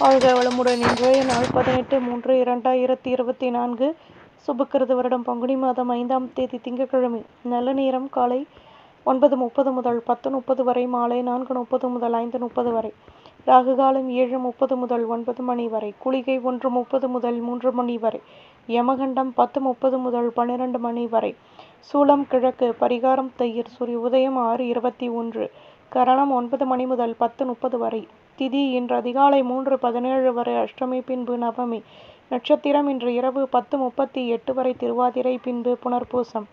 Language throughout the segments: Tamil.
வாழ்க வளமுடன் இன்றைய நாள் பதினெட்டு மூன்று இரண்டாயிரத்தி இருபத்தி நான்கு. சுபக்கிருது வருடம் பங்குனி மாதம் ஐந்தாம் தேதி திங்கட்கிழமை. நல்ல நேரம் காலை ஒன்பது முப்பது முதல் பத்து முப்பது வரை மாலை நான்கு முப்பது முதல் ஐந்து முப்பது வரை ராகு காலம் ஏழு முப்பது முதல் ஒன்பது மணி வரை குளிகை ஒன்று முப்பது முதல் மூன்று மணி வரை யமகண்டம் பத்து முப்பது முதல் பன்னிரண்டு மணி வரை சூளம் கிழக்கு பரிகாரம் தயிர் சூரிய உதயம் ஆறு இருபத்தி ஒன்று கரணம் ஒன்பது மணி முதல் பத்து முப்பது வரை திதி இன்று அதிகாலை மூன்று பதினேழு வரை அஷ்டமி பின்பு நவமி. நட்சத்திரம் இன்று இரவு பத்து முப்பத்தி எட்டு வரை திருவாதிரை பின்பு புனர்பூசம்.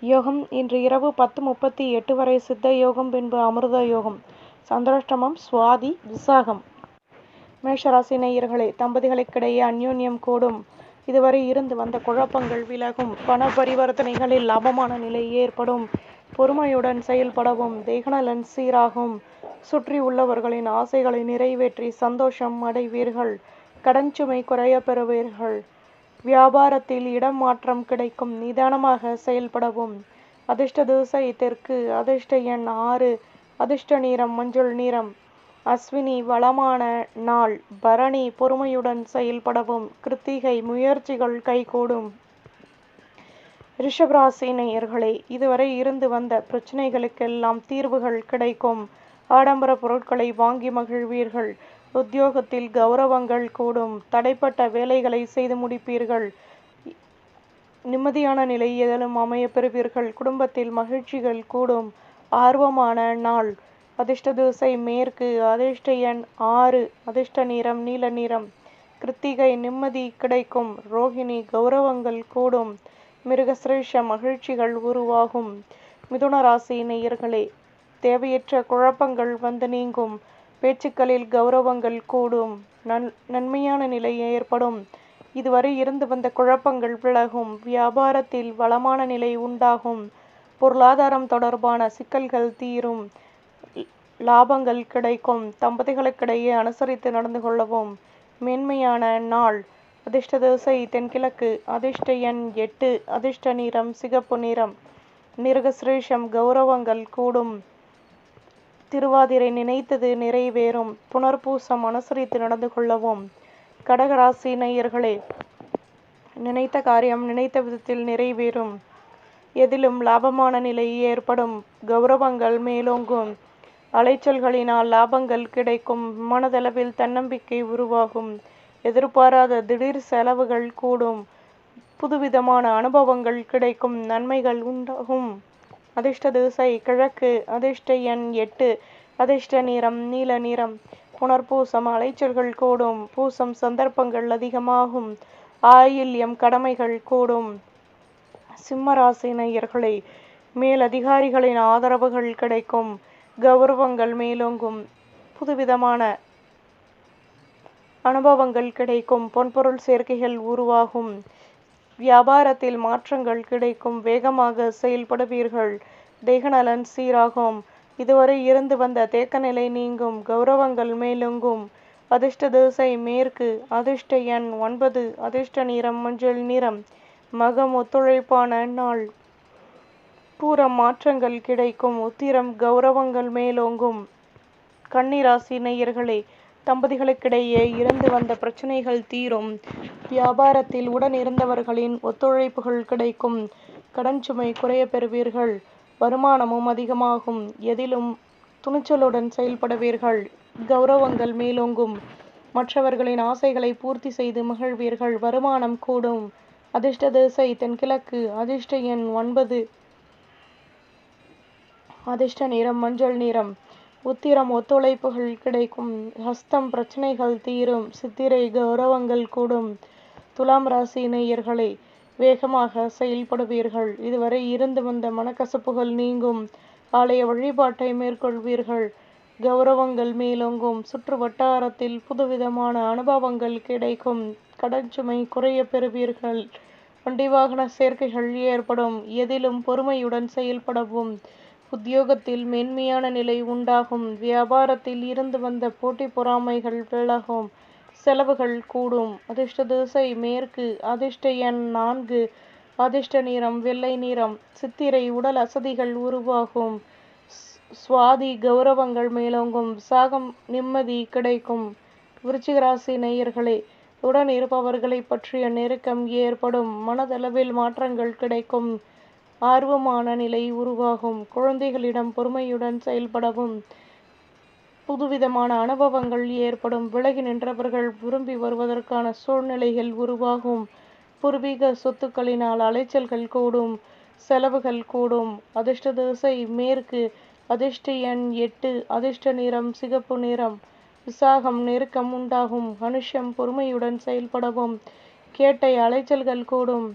யோகம் இன்று இரவு பத்து முப்பத்தி எட்டு வரை சித்த யோகம் பின்பு அமிர்த யோகம். சந்திராஷ்டமம் சுவாதி விசாகம். மேஷராசி நேயர்களே தம்பதிகளுக்கிடையே அந்யோன்யம் கூடும். இதுவரை இருந்து வந்த குழப்பங்கள் விலகும். பண பரிவர்த்தனைகளில் லாபமான நிலை ஏற்படும். பொறுமையுடன் செயல்படவும். தேகநலன் சீராகும். சுற்றி உள்ளவர்களின் ஆசைகளை நிறைவேற்றி சந்தோஷம் அடைவீர்கள். கடன் சுமை குறைய பெறுவீர்கள். வியாபாரத்தில் இடம் மாற்றம் கிடைக்கும். நிதானமாக செயல்படவும். அதிர்ஷ்ட திசை தெற்கு. அதிர்ஷ்ட எண் ஆறு. அதிர்ஷ்ட நிறம் மஞ்சள் நிறம். அஸ்வினி வளமான நாள். பரணி பொறுமையுடன் செயல்படவும். கிருத்திகை முயற்சிகள் கைகூடும். ரிஷபராசி நேயர்களே இதுவரை இருந்து வந்த பிரச்சனைகளுக்கெல்லாம் தீர்வுகள் கிடைக்கும். ஆடம்பர பொருட்களை வாங்கி மகிழ்வீர்கள். உத்தியோகத்தில் கௌரவங்கள் கூடும். தடைப்பட்ட வேலைகளை செய்து முடிப்பீர்கள். நிம்மதியான நிலை ஏதேனும் அமைய பெறுவீர்கள். குடும்பத்தில் மகிழ்ச்சிகள் கூடும். ஆர்வமான நாள். அதிர்ஷ்ட திசை மேற்கு. அதிர்ஷ்ட எண் ஆறு. அதிர்ஷ்ட நிறம் நீல நிறம். கிருத்திகை நிம்மதி கிடைக்கும். ரோஹிணி கௌரவங்கள் கூடும். மிருகசிரேஷ மகிழ்ச்சிகள் உருவாகும். மிதுன ராசி நேயர்களே தேவையற்ற குழப்பங்கள் வந்து நீங்கும். பேச்சுக்களில் கௌரவங்கள் கூடும். நன் நன்மையான நிலை ஏற்படும். இதுவரை இருந்து வந்த குழப்பங்கள் விலகும். வியாபாரத்தில் வளமான நிலை உண்டாகும். பொருளாதாரம் தொடர்பான சிக்கல்கள் தீரும். லாபங்கள் கிடைக்கும். தம்பதிகளுக்கிடையே அனுசரித்து நடந்து கொள்ளவும். மேன்மையான நாள். அதிர்ஷ்ட திசை தென்கிழக்கு. அதிர்ஷ்ட எண் எட்டு. அதிர்ஷ்ட நிறம் சிகப்பு நிறம். மிருகசிரேஷம் கௌரவங்கள் கூடும். திருவாதிரை நினைத்தது நிறைவேறும். புனர்பூசம் அனுசரித்து நடந்து கொள்ளவும். கடகராசி நேயர்களே நினைத்த காரியம் நினைத்த விதத்தில் நிறைவேறும். எதிலும் லாபமான நிலை ஏற்படும். கௌரவங்கள் மேலோங்கும். அலைச்சல்களினால் லாபங்கள் கிடைக்கும். மனதளவில் தன்னம்பிக்கை உருவாகும். எதிர்பாராத திடீர் செலவுகள் கூடும். புதுவிதமான அனுபவங்கள் கிடைக்கும். நன்மைகள் உண்டாகும். அதிர்ஷ்ட திசை கிழக்கு அதிர்ஷ்ட எண் எட்டு அதிர்ஷ்ட நிறம் நீல நிறம். புனர்பூசம் அலைச்சல்கள் கூடும் பூசம் சந்தர்ப்பங்கள் அதிகமாகும் ஆயில்யம் கடமைகள் கூடும். சிம்மராசி நேயர்களே மேலதிகாரிகளின் ஆதரவுகள் கிடைக்கும் கௌரவங்கள் மேலோங்கும் புதுவிதமான அனுபவங்கள் கிடைக்கும் பொன்பொருள் சேர்க்கைகள் உருவாகும். வியாபாரத்தில் மாற்றங்கள் கிடைக்கும். வேகமாக செயல்படுவீர்கள். தேகநலன் சீராகும். இதுவரை இருந்து வந்த தேக்க நிலை நீங்கும். கௌரவங்கள் மேலோங்கும். அதிர்ஷ்ட திசை மேற்கு. அதிர்ஷ்ட எண் ஒன்பது. அதிர்ஷ்ட நிறம் மஞ்சள் நிறம். மகம் ஒத்துழைப்பான நாள். பூரம் மாற்றங்கள் கிடைக்கும். உத்திரம் கௌரவங்கள் மேலோங்கும். கன்னிராசி நேயர்களே தம்பதிகளுக்கிடையே இருந்து வந்த பிரச்சனைகள் தீரும். வியாபாரத்தில் உடன் இருந்தவர்களின் ஒத்துழைப்புகள் கிடைக்கும். கடன் சுமை குறைய பெறுவீர்கள். வருமானமும் அதிகமாகும். எதிலும் துணிச்சலுடன் செயல்படுவீர்கள். கௌரவங்கள் மேலோங்கும். மற்றவர்களின் ஆசைகளை பூர்த்தி செய்து மகிழ்வீர்கள். வருமானம் கூடும். அதிர்ஷ்ட திசை தென்கிழக்கு. அதிர்ஷ்ட எண் ஒன்பது. அதிர்ஷ்ட நிறம் மஞ்சள் நிறம். உத்திரம் ஒத்துழைப்புகள் கிடைக்கும். ஹஸ்தம் பிரச்சனைகள் தீரும். சித்திரை கௌரவங்கள் கூடும். துலாம் ராசி நேயர்களை வேகமாக செயல்படுவீர்கள். இதுவரை இருந்து வந்த மனக்கசப்புகள் நீங்கும். ஆலய வழிபாட்டை மேற்கொள்வீர்கள். கௌரவங்கள் மேலோங்கும். சுற்று வட்டாரத்தில் புதுவிதமான அனுபவங்கள் கிடைக்கும். கடன் சுமை குறைய பெறுவீர்கள். வண்டி வாகன சேர்க்கைகள் ஏற்படும். எதிலும் பொறுமையுடன் செயல்படவும். உத்தியோகத்தில் மேன்மையான நிலை உண்டாகும். வியாபாரத்தில் இருந்து வந்த போட்டி பொறாமைகள் விலகும். செலவுகள் கூடும். அதிர்ஷ்ட திசை மேற்கு. அதிர்ஷ்ட எண் நான்கு. அதிர்ஷ்ட நிறம் வெள்ளை நிறம். சித்திரை உடல் அசதிகள் உருவாகும். சுவாதி கௌரவங்கள் மேலோங்கும். சாகம் நிம்மதி கிடைக்கும். விருச்சிகராசி நேயர்களே உடன் இருப்பவர்களை பற்றிய நெருக்கம் ஏற்படும். மனதளவில் மாற்றங்கள் கிடைக்கும். ஆர்வமான நிலை உருவாகும். குழந்தைகளிடம் பொறுமையுடன் செயல்படவும் புதுவிதமான அனுபவங்கள் ஏற்படும். விலகி நின்றவர்கள் விரும்பி வருவதற்கான சூழ்நிலைகள் உருவாகும். பூர்வீக சொத்துக்களினால் அலைச்சல்கள் கூடும் செலவுகள் கூடும். அதிர்ஷ்ட திசை மேற்கு அதிர்ஷ்ட எண் எட்டு அதிர்ஷ்ட நிறம் சிகப்பு நிறம். விசாகம் நெருக்கம் உண்டாகும். மனுஷம் பொறுமையுடன் செயல்படவும். கேட்டை அலைச்சல்கள் கூடும்.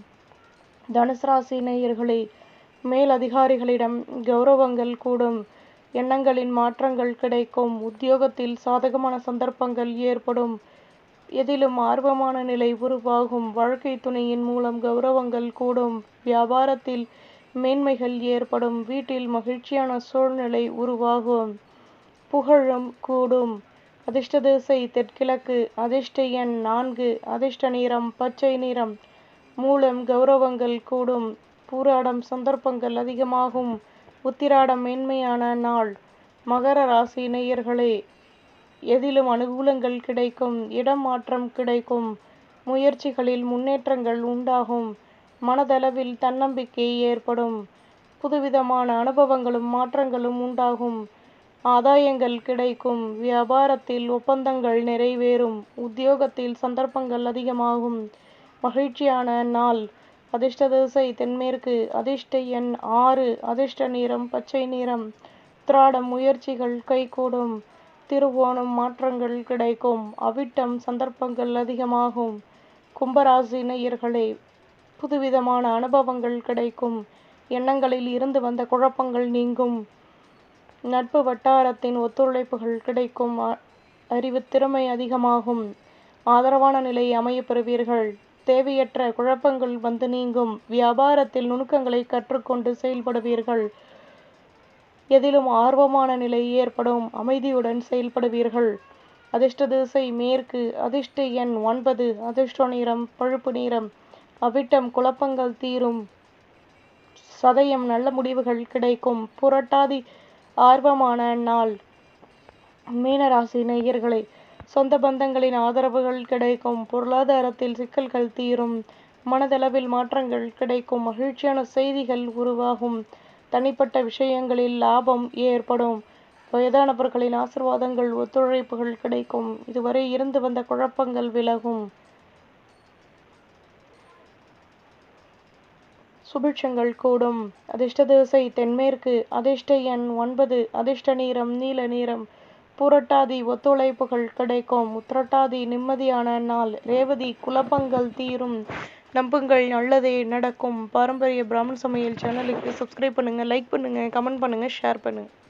தனுசு ராசி நேயர்களே மேல் அதிகாரிகளிடம் கௌரவங்கள் கூடும். எண்ணங்களின் மாற்றங்கள் கிடைக்கும். உத்தியோகத்தில் சாதகமான சந்தர்ப்பங்கள் ஏற்படும். எதிலும் ஆர்வமான நிலை உருவாகும். வாழ்க்கை துணையின் மூலம் கௌரவங்கள் கூடும். வியாபாரத்தில் மேன்மைகள் ஏற்படும். வீட்டில் மகிழ்ச்சியான சூழ்நிலை உருவாகும். புகழும் கூடும். அதிர்ஷ்ட திசை தெற்கிழக்கு. அதிர்ஷ்ட எண் நான்கு. அதிர்ஷ்ட நிறம் பச்சை நிறம். மூலம் கௌரவங்கள் கூடும். பூராடம் சந்தர்ப்பங்கள் அதிகமாகும். உத்திராடம் மேன்மையான நாள். மகர ராசி நேயர்களே எதிலும் அனுகூலங்கள் கிடைக்கும் இடம் மாற்றம் கிடைக்கும். முயற்சிகளில் முன்னேற்றங்கள் உண்டாகும். மனதளவில் தன்னம்பிக்கை ஏற்படும். புதுவிதமான அனுபவங்களும் மாற்றங்களும் உண்டாகும். ஆதாயங்கள் கிடைக்கும். வியாபாரத்தில் ஒப்பந்தங்கள் நிறைவேறும். உத்தியோகத்தில் சந்தர்ப்பங்கள் அதிகமாகும். மகிழ்ச்சியான நாள். அதிர்ஷ்ட திசை தென்மேற்கு. அதிர்ஷ்ட எண் ஆறு. அதிர்ஷ்ட நிறம் பச்சை நிறம். திராடம் முயற்சிகள் கைகூடும். திருவோணம் மாற்றங்கள் கிடைக்கும். அவிட்டம் சந்தர்ப்பங்கள் அதிகமாகும். கும்பராசி நேயர்களே புதுவிதமான அனுபவங்கள் கிடைக்கும். எண்ணங்களில் இருந்து வந்த குழப்பங்கள் நீங்கும். நட்பு வட்டாரத்தின் ஒத்துழைப்புகள் கிடைக்கும். அறிவு திறமை அதிகமாகும். ஆதரவான நிலை அமையப் பெறுவீர்கள். தேவையற்ற குழப்பங்கள் வந்து நீங்கும். வியாபாரத்தில் நுணுக்கங்களை கற்றுக்கொண்டு செயல்படுவீர்கள். எதிலும் ஆர்வமான நிலை ஏற்படும். அமைதியுடன் செயல்படுவீர்கள். அதிர்ஷ்ட திசை மேற்கு. அதிர்ஷ்ட எண் ஒன்பது. அதிர்ஷ்ட நிறம் பழுப்பு நிறம். அவிட்டம் குழப்பங்கள் தீரும். சதயம் நல்ல முடிவுகள் கிடைக்கும். புரட்டாதி ஆர்வமான நாள். மீனராசி நேயர்களே சொந்த பந்தங்களின் ஆதரவுகள் கிடைக்கும். பொருளாதாரத்தில் சிக்கல்கள் தீரும். மனதளவில் மாற்றங்கள் கிடைக்கும். மகிழ்ச்சியான செய்திகள் உருவாகும். தனிப்பட்ட விஷயங்களில் லாபம் ஏற்படும். வயதானவர்களின் ஆசிர்வாதங்கள் ஒத்துழைப்புகள் கிடைக்கும். இதுவரை இருந்து வந்த குழப்பங்கள் விலகும். சுபிட்சங்கள் கூடும். அதிர்ஷ்ட திசை தென்மேற்கு. அதிர்ஷ்ட எண் ஒன்பது. அதிர்ஷ்ட நீரம் நீல நீரம். புரட்டாதி ஒத்துழைப்புகள் கிடைக்கும். உத்திரட்டாதி நிம்மதியான நாள். ரேவதி குழப்பங்கள் தீரும். நம்புங்கள் நல்லதே நடக்கும். பாரம்பரிய பிராமண் சமையல் சேனலுக்கு சப்ஸ்கிரைப் பண்ணுங்கள் லைக் பண்ணுங்கள் கமெண்ட் பண்ணுங்கள் ஷேர் பண்ணுங்கள்